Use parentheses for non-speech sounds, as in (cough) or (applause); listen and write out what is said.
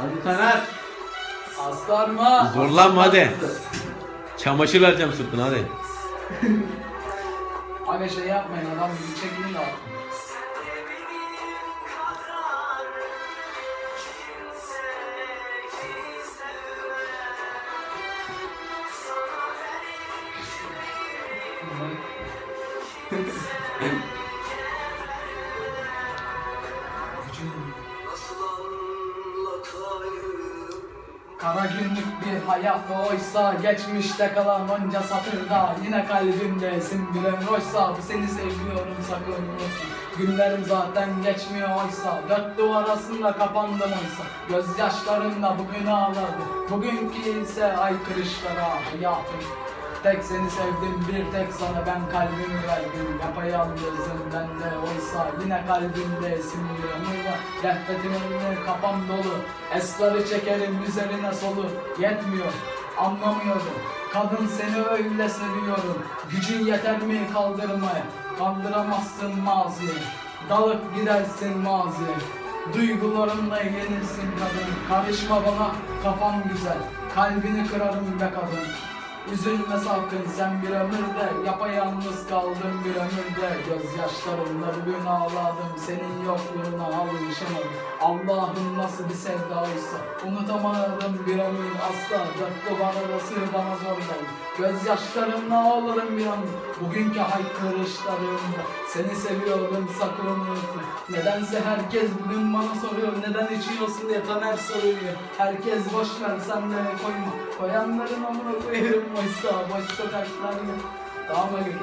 Hadi Taner. Aslanma. Zorlanma hadi. Çamaşır vereceğim sırtına hadi. (laughs) Abi şey yapmayın adam bir çekilin de atın. Kara günlük bir hayat oysa Geçmişte kalan onca satırda Yine kalbimdesin bir ömür oysa Bu seni seviyorum sakın Günlerim zaten geçmiyor oysa Dört duvar arasında kapandım oysa. Gözyaşlarımla bugün ağladım Bugünkü ise aykırışlara hayatım. Tek seni sevdim bir tek sana ben kalbimi verdim Yapayalnızım ben de oysa yine kalbimde simli ömür var Nefretin önüne kafam dolu. Esları çekerim üzerine solu. Yetmiyor anlamıyorum. Kadın seni öyle seviyorum. Gücün yeter mi kaldırmaya? Kandıramazsın maziye Dalıp gidersin maziye Duygularınla yenilsin kadın. Karışma bana kafam güzel. Kalbini kırarım be kadın Üzülme sakın sen bir ömürde. Yapayalnız kaldım bir ömürde. Gözyaşlarımla bugün ağladım Senin yokluğuna alışamadım. Allah'ım nasıl bir sevdaysa Unutamadım bir ömür asla. Dört duvar arası bana zor geldi Gözyaşlarımla ağlarım bir ömür. Bugünkü haykırışlarımda Seni seviyorum sakın unutma. Nedense herkes bugün bana soruyor Neden içiyorsun diye Taner soruyor. Herkes boş ver sen de koyma. Koyanların amına koyarım oysa Boş sokaklar ya Tamam hadi